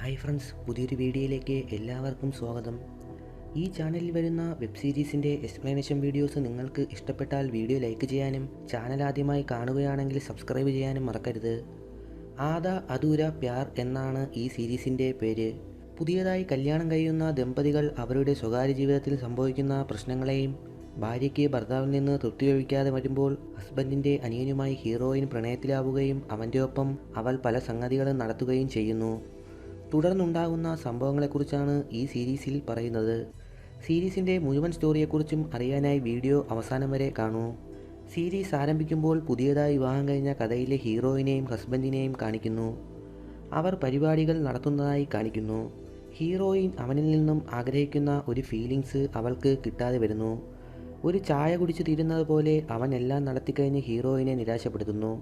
Hi friends പുതിയൊരു വീഡിയോയിലേക്ക് എല്ലാവർക്കും സ്വാഗതം. ഈ ചാനലിൽ വരുന്ന വെബ് സീരീസിന്റെ എക്സ്പ്ലനേഷൻ വീഡിയോസ് നിങ്ങൾക്ക് ഇഷ്ടപ്പെട്ടാൽ വീഡിയോ ലൈക്ക് ചെയ്യാനും ചാനൽ ആദ്യമായി കാണുകയാണെങ്കിൽ സബ്സ്ക്രൈബ് ചെയ്യാനും മറക്കരുത്. ആദ അധൂര പ്യാർ എന്നാണ് ഈ സീരീസിന്റെ പേര്. പുതിയതായി കല്യാണം കഴിയുന്ന ദമ്പതികൾ അവരുടെ സ്വകാര്യ ജീവിതത്തിൽ സംഭവിക്കുന്ന പ്രശ്നങ്ങളെയും ഭാര്യയ്ക്ക് ഭർത്താവിൽ നിന്ന് തൃപ്തി ലഭിക്കാതെ വരുമ്പോൾ ഹസ്ബൻഡിന്റെ അനിയനുമായി ഹീറോയിൻ പ്രണയത്തിലാവുകയും അവന്റെ ഒപ്പം അവൾ പല സംഗതികളും നടത്തുകയും ചെയ്യുന്നു. തുടർന്നുണ്ടാകുന്ന സംഭവങ്ങളെക്കുറിച്ചാണ് ഈ സീരീസിൽ പറയുന്നത്. സീരീസിന്റെ മുഴുവൻ സ്റ്റോറിയെക്കുറിച്ചും അറിയാനായി വീഡിയോ അവസാനം വരെ കാണൂ. സീരീസ് ആരംഭിക്കുമ്പോൾ പുതിയതായി വിവാഹം കഴിഞ്ഞ കഥയിലെ ഹീറോയിനെയും ഹസ്ബൻഡിനെയും കാണിക്കുന്നു. അവർ പരിപാടികൾ നടത്തുന്നതായി കാണിക്കുന്നു. ഹീറോയിൻ അവനിൽ നിന്നും ആഗ്രഹിക്കുന്ന ഒരു ഫീലിങ്സ് അവൾക്ക് കിട്ടാതെ വരുന്നു. ഒരു ചായ കുടിച്ചു തീരുന്നത് പോലെ അവൻ എല്ലാം നടത്തിക്കഴിഞ്ഞ് ഹീറോയിനെ നിരാശപ്പെടുത്തുന്നു.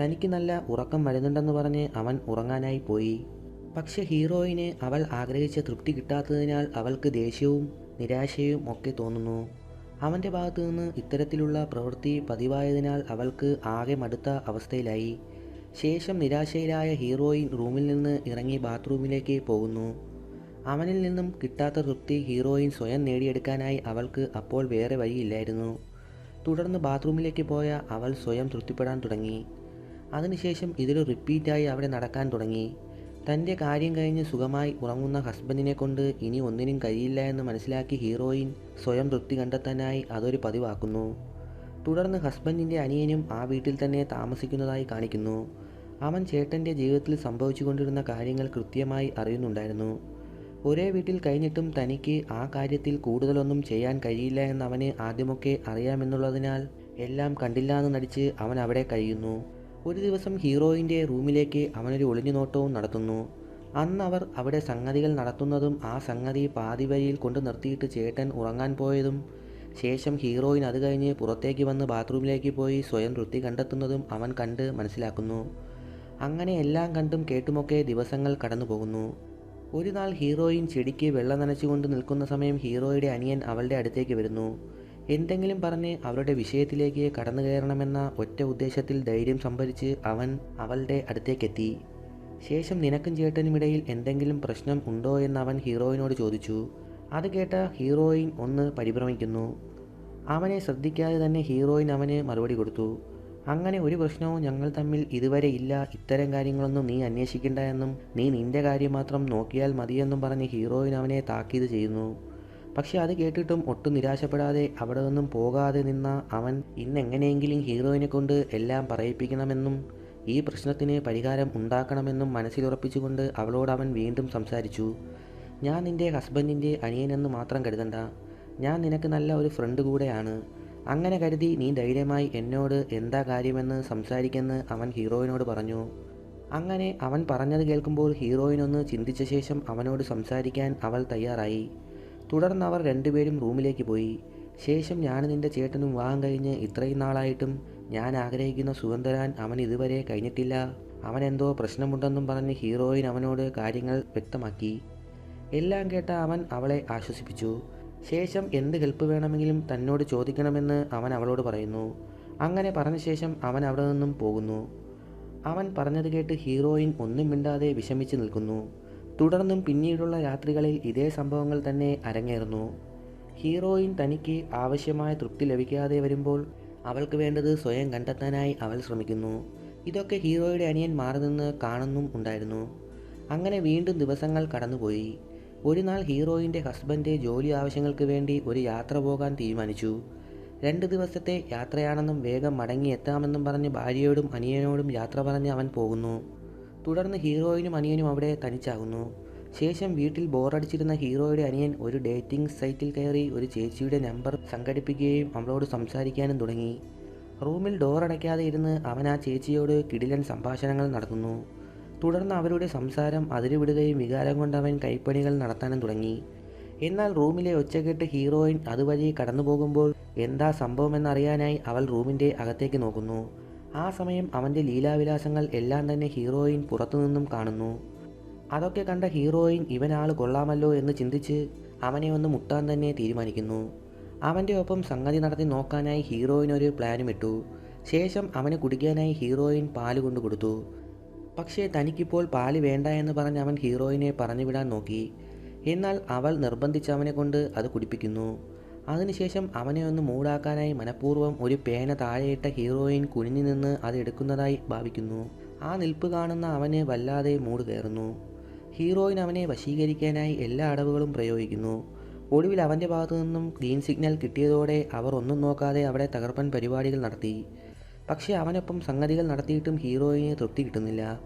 തനിക്ക് നല്ല ഉറക്കം വരുന്നുണ്ടെന്ന് പറഞ്ഞ് അവൻ ഉറങ്ങാനായി പോയി. പക്ഷെ ഹീറോയിന് അവൾ ആഗ്രഹിച്ച തൃപ്തി കിട്ടാത്തതിനാൽ അവൾക്ക് ദേഷ്യവും നിരാശയും ഒക്കെ തോന്നുന്നു. അവന്റെ ഭാഗത്തു നിന്ന് ഇത്തരത്തിലുള്ള പ്രവൃത്തി പതിവായതിനാൽ അവൾക്ക് ആകെ മടുത്ത അവസ്ഥയിലായി. ശേഷം നിരാശയിലായ ഹീറോയിൻ റൂമിൽ നിന്ന് ഇറങ്ങി ബാത്റൂമിലേക്ക് പോകുന്നു. അവനിൽ നിന്നും കിട്ടാത്ത തൃപ്തി ഹീറോയിൻ സ്വയം നേടിയെടുക്കാനായി അവൾക്ക് അപ്പോൾ വേറെ വഴിയില്ലായിരുന്നു. തുടർന്ന് ബാത്റൂമിലേക്ക് പോയ അവൾ സ്വയം തൃപ്തിപ്പെടാൻ തുടങ്ങി. അതിനുശേഷം ഇതൊരു റിപ്പീറ്റായി അവിടെ നടക്കാൻ തുടങ്ങി. തന്റെ കാര്യം കഴിഞ്ഞ് സുഖമായി ഉറങ്ങുന്ന ഹസ്ബൻഡിനെ കൊണ്ട് ഇനി ഒന്നിനും കഴിയില്ല എന്ന് മനസ്സിലാക്കി ഹീറോയിൻ സ്വയം തൃപ്തി കണ്ടെത്താനായി അതൊരു പതിവാക്കുന്നു. തുടർന്ന് ഹസ്ബൻഡിന്റെ അനിയനും ആ വീട്ടിൽ തന്നെ താമസിക്കുന്നതായി കാണിക്കുന്നു. അവൻ ചേട്ടന്റെ ജീവിതത്തിൽ സംഭവിച്ചുകൊണ്ടിരുന്ന കാര്യങ്ങൾ കൃത്യമായി അറിയുന്നുണ്ടായിരുന്നു. ഒരേ വീട്ടിൽ കഴിഞ്ഞിട്ടും തനിക്ക് ആ കാര്യത്തിൽ കൂടുതലൊന്നും ചെയ്യാൻ കഴിയില്ല എന്ന് അവന് ആദ്യമൊക്കെ അറിയാമെന്നുള്ളതിനാൽ എല്ലാം കണ്ടില്ല എന്ന് നടിച്ച് അവൻ അവിടെ കഴിയുന്നു. ഒരു ദിവസം ഹീറോയിന്റെ റൂമിലേക്ക് അവനൊരു ഒളിഞ്ഞുനോട്ടവും നടത്തുന്നു. അന്ന് അവർ അവിടെ സംഗതികൾ നടത്തുന്നതും ആ സംഗതി പാതിവരിയിൽ കൊണ്ട് നിർത്തിയിട്ട് ചേട്ടൻ ഉറങ്ങാൻ പോയതും ശേഷം ഹീറോയിൻ അത് കഴിഞ്ഞ് പുറത്തേക്ക് വന്ന് ബാത്റൂമിലേക്ക് പോയി സ്വയം വൃത്തി കണ്ടെത്തുന്നതും അവൻ കണ്ട് മനസ്സിലാക്കുന്നു. അങ്ങനെ എല്ലാം കണ്ടും കേട്ടുമൊക്കെ ദിവസങ്ങൾ കടന്നു പോകുന്നു ഒരു നാൾ ഹീറോയിൻ ചെടിക്ക് വെള്ളം നനച്ചുകൊണ്ട് നിൽക്കുന്ന സമയം ഹീറോയുടെ അനിയൻ അവളുടെ അടുത്തേക്ക് വരുന്നു. എന്തെങ്കിലും പറഞ്ഞ് അവരുടെ വിഷയത്തിലേക്ക് കടന്നു കയറണമെന്ന ഒറ്റ ഉദ്ദേശത്തിൽ ധൈര്യം സംഭരിച്ച് അവൻ അവളുടെ അടുത്തേക്കെത്തി. ശേഷം നിനക്കും ചേട്ടനുമിടയിൽ എന്തെങ്കിലും പ്രശ്നം ഉണ്ടോ എന്ന് അവൻ ഹീറോയിനോട് ചോദിച്ചു. അത് കേട്ട ഹീറോയിൻ ഒന്ന് പരിഭ്രമിക്കുന്നു. അവനെ ശ്രദ്ധിക്കാതെ തന്നെ ഹീറോയിൻ അവന് മറുപടി കൊടുത്തു. അങ്ങനെ ഒരു പ്രശ്നവും ഞങ്ങൾ തമ്മിൽ ഇതുവരെ ഇല്ല. ഇത്തരം കാര്യങ്ങളൊന്നും നീ അന്വേഷിക്കേണ്ട എന്നും നീ നിന്റെ കാര്യം മാത്രം നോക്കിയാൽ മതിയെന്നും പറഞ്ഞ് ഹീറോയിൻ അവനെ താക്കീത് ചെയ്യുന്നു. പക്ഷെ അത് കേട്ടിട്ടും ഒട്ടും നിരാശപ്പെടാതെ അവിടെ നിന്നും പോകാതെ നിന്ന അവൻ ഇന്നെങ്ങനെയെങ്കിലും ഹീറോയിനെ കൊണ്ട് എല്ലാം പറയിപ്പിക്കണമെന്നും ഈ പ്രശ്നത്തിന് പരിഹാരം ഉണ്ടാക്കണമെന്നും മനസ്സിലുറപ്പിച്ചുകൊണ്ട് അവളോട് അവൻ വീണ്ടും സംസാരിച്ചു. ഞാൻ നിന്റെ ഹസ്ബൻഡിന്റെ അനിയനെന്ന് മാത്രം കരുതണ്ട. ഞാൻ നിനക്ക് നല്ല ഒരു ഫ്രണ്ട് കൂടെയാണ്. അങ്ങനെ കരുതി നീ ധൈര്യമായി എന്നോട് എന്താ കാര്യമെന്ന് സംസാരിക്കെന്ന് അവൻ ഹീറോയിനോട് പറഞ്ഞു. അങ്ങനെ അവൻ പറഞ്ഞത് കേൾക്കുമ്പോൾ ഹീറോയിനൊന്ന് ചിന്തിച്ച ശേഷം അവനോട് സംസാരിക്കാൻ അവൾ തയ്യാറായി. തുടർന്ന് അവർ രണ്ടുപേരും റൂമിലേക്ക് പോയി. ശേഷം ഞാൻ നിന്റെ ചേട്ടനും വിവാഹം കഴിഞ്ഞ് ഇത്രയും നാളായിട്ടും ഞാൻ ആഗ്രഹിക്കുന്ന സുഗന്ധരാൻ അവൻ ഇതുവരെ കഴിഞ്ഞിട്ടില്ല. അവൻ എന്തോ പ്രശ്നമുണ്ടെന്നും പറഞ്ഞ് ഹീറോയിൻ അവനോട് കാര്യങ്ങൾ വ്യക്തമാക്കി. എല്ലാം കേട്ട അവൻ അവളെ ആശ്വസിപ്പിച്ചു. ശേഷം എന്ത് ഹെൽപ്പ് വേണമെങ്കിലും തന്നോട് ചോദിക്കണമെന്ന് അവൻ അവളോട് പറയുന്നു. അങ്ങനെ പറഞ്ഞ ശേഷം അവൻ അവിടെ നിന്നും പോകുന്നു. അവൻ പറഞ്ഞത് കേട്ട് ഹീറോയിൻ ഒന്നും മിണ്ടാതെ വിഷമിച്ച് നിൽക്കുന്നു. തുടർന്നും പിന്നീടുള്ള രാത്രികളിൽ ഇതേ സംഭവങ്ങൾ തന്നെ അരങ്ങേറുന്നു. ഹീറോയിൻ തനിക്ക് ആവശ്യമായ തൃപ്തി ലഭിക്കാതെ വരുമ്പോൾ അവൾക്ക് വേണ്ടത് സ്വയം കണ്ടെത്താനായി അവൾ ശ്രമിക്കുന്നു. ഇതൊക്കെ ഹീറോയുടെ അനിയൻ മാറി നിന്ന് കാണുന്നും ഉണ്ടായിരുന്നു. അങ്ങനെ വീണ്ടും ദിവസങ്ങൾ കടന്നുപോയി. ഒരു നാൾ ഹീറോയിന്റെ ഹസ്ബൻഡ് ജോലി ആവശ്യങ്ങൾക്ക് വേണ്ടി ഒരു യാത്ര പോകാൻ തീരുമാനിച്ചു. രണ്ട് ദിവസത്തെ യാത്രയാണെന്നും വേഗം മടങ്ങിയെത്താമെന്നും പറഞ്ഞ് ഭാര്യയോടും അനിയനോടും യാത്ര പറഞ്ഞ് അവൻ പോകുന്നു. തുടർന്ന് ഹീറോയിനും അനിയനും അവിടെ തനിച്ചാകുന്നു. ശേഷം വീട്ടിൽ ബോറടിച്ചിരുന്ന ഹീറോയുടെ അനിയൻ ഒരു ഡേറ്റിംഗ് സൈറ്റിൽ കയറി ഒരു ചേച്ചിയുടെ നമ്പർ സംഘടിപ്പിക്കുകയും അവളോട് സംസാരിക്കാനും തുടങ്ങി. റൂമിൽ ഡോറടയ്ക്കാതെ ഇരുന്ന് അവൻ ആ ചേച്ചിയോട് കിടിലൻ സംഭാഷണങ്ങൾ നടത്തുന്നു. തുടർന്ന് അവരുടെ സംസാരം അതിരുവിടുകയും വികാരം കൊണ്ട് അവൻ കൈപ്പണികൾ നടത്താനും തുടങ്ങി. എന്നാൽ റൂമിലെ ഒച്ചകെട്ട് ഹീറോയിൻ അതുവഴി കടന്നു പോകുമ്പോൾ എന്താ സംഭവമെന്നറിയാനായി അവൾ റൂമിന്റെ അകത്തേക്ക് നോക്കുന്നു. ആ സമയം അവന്റെ ലീലാവിലാസങ്ങൾ എല്ലാം തന്നെ ഹീറോയിൻ പുറത്തുനിന്നും കാണുന്നു. അതൊക്കെ കണ്ട ഹീറോയിൻ ഇവനാൾ കൊള്ളാമല്ലോ എന്ന് ചിന്തിച്ച് അവനെ ഒന്ന് മുട്ടാൻ തന്നെ തീരുമാനിക്കുന്നു. അവന്റെ ഒപ്പം സംഗതി നടത്തി നോക്കാനായി ഹീറോയിൻ ഒരു പ്ലാനും ഇട്ടു. ശേഷം അവന് കുടിക്കാനായി ഹീറോയിൻ പാൽ കൊണ്ടു കൊടുത്തു. പക്ഷേ തനിക്കിപ്പോൾ പാൽ വേണ്ട എന്ന് പറഞ്ഞ് അവൻ ഹീറോയിനെ പറഞ്ഞുവിടാൻ നോക്കി. എന്നാൽ അവൾ നിർബന്ധിച്ചവനെ കൊണ്ട് അത് കുടിപ്പിക്കുന്നു. അതിനുശേഷം അവനെ ഒന്ന് മൂടാക്കാനായി മനഃപൂർവം ഒരു പേന താഴെയിട്ട ഹീറോയിൻ കുനിഞ്ഞു നിന്ന് അത് എടുക്കുന്നതായി ഭാവിക്കുന്നു. ആ നിൽപ്പ് കാണുന്ന അവനെ വല്ലാതെ മൂട് കയറുന്നു. ഹീറോയിൻ അവനെ വശീകരിക്കാനായി എല്ലാ അടവുകളും പ്രയോഗിക്കുന്നു. ഒടുവിൽ അവന്റെ ഭാഗത്തു നിന്നും ഗ്രീൻ സിഗ്നൽ കിട്ടിയതോടെ അവർ ഒന്നും നോക്കാതെ അവിടെ തകർപ്പൻ പരിപാടികൾ നടത്തി. പക്ഷേ അവനൊപ്പം സംഗതികൾ നടത്തിയിട്ടും ഹീറോയിനെ തൃപ്തി കിട്ടുന്നില്ല.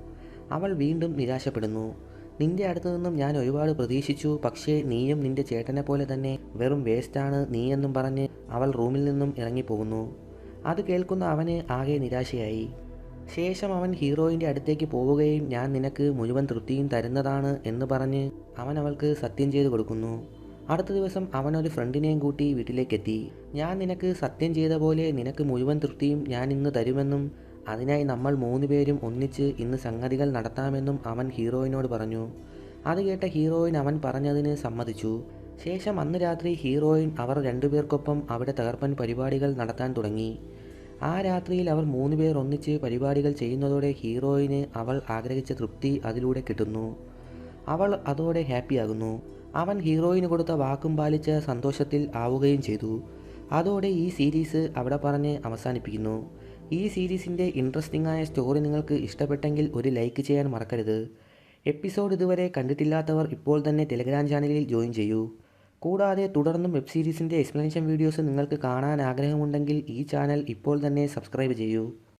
അവൾ വീണ്ടും നിരാശപ്പെടുന്നു. നിന്റെ അടുത്തു നിന്നും ഞാൻ ഒരുപാട് പ്രതീക്ഷിച്ചു. പക്ഷേ നീയും നിന്റെ ചേട്ടനെ പോലെ തന്നെ വെറും വേസ്റ്റാണ് നീയെന്നും പറഞ്ഞ് അവൾ റൂമിൽ നിന്നും ഇറങ്ങിപ്പോകുന്നു. അത് കേൾക്കുന്ന അവന് ആകെ നിരാശയായി. ശേഷം അവൻ ഹീറോയിന്റെ അടുത്തേക്ക് പോവുകയും ഞാൻ നിനക്ക് മുഴുവൻ തൃപ്തിയും തരുന്നതാണ് എന്ന് പറഞ്ഞ് അവൻ അവൾക്ക് സത്യം ചെയ്തു കൊടുക്കുന്നു. അടുത്ത ദിവസം അവൻ ഒരു ഫ്രണ്ടിനെയും കൂട്ടി വീട്ടിലേക്കെത്തി. ഞാൻ നിനക്ക് സത്യം ചെയ്ത പോലെ നിനക്ക് മുഴുവൻ തൃപ്തിയും ഞാൻ ഇന്ന് തരുമെന്നും അതിനായി നമ്മൾ മൂന്ന് പേരും ഒന്നിച്ച് ഇന്ന് സംഗതികൾ നടത്താമെന്നും അവൻ ഹീറോയിനോട് പറഞ്ഞു. അത് കേട്ട ഹീറോയിൻ അവൻ പറഞ്ഞതിന് സമ്മതിച്ചു. ശേഷം അന്ന് രാത്രി ഹീറോയിൻ അവർ രണ്ടുപേർക്കൊപ്പം അവിടെ തകർപ്പൻ പരിപാടികൾ നടത്താൻ തുടങ്ങി. ആ രാത്രിയിൽ അവർ മൂന്ന് പേർ ഒന്നിച്ച് പരിപാടികൾ ചെയ്യുന്നതോടെ ഹീറോയിന് അവൾ ആഗ്രഹിച്ച തൃപ്തി അതിലൂടെ കിട്ടുന്നു. അവൾ അതോടെ ഹാപ്പിയാകുന്നു. അവൻ ഹീറോയിന് കൊടുത്ത വാക്കും പാലിച്ച സന്തോഷത്തിൽ ആവുകയും ചെയ്തു. അതോടെ ഈ സീരീസ് അവിടെ പറഞ്ഞ് അവസാനിപ്പിക്കുന്നു. ഈ സീരീസിന്റെ ഇൻട്രസ്റ്റിംഗ് ആയ സ്റ്റോറി നിങ്ങൾക്ക് ഇഷ്ടപ്പെട്ടെങ്കിൽ ഒരു ലൈക്ക് ചെയ്യാൻ മറക്കരുത്. എപ്പിസോഡ് ഇതുവരെ കണ്ടിട്ടില്ലാത്തവർ ഇപ്പോൾ തന്നെ ടെലിഗ്രാം ചാനലിൽ ജോയിൻ ചെയ്യൂ. കൂടാതെ തുടർന്നും വെബ് സീരീസിന്റെ എക്സ്പ്ലനേഷൻ വീഡിയോസ് നിങ്ങൾക്ക് കാണാൻ ആഗ്രഹമുണ്ടെങ്കിൽ ഈ ചാനൽ ഇപ്പോൾ തന്നെ സബ്സ്ക്രൈബ് ചെയ്യൂ.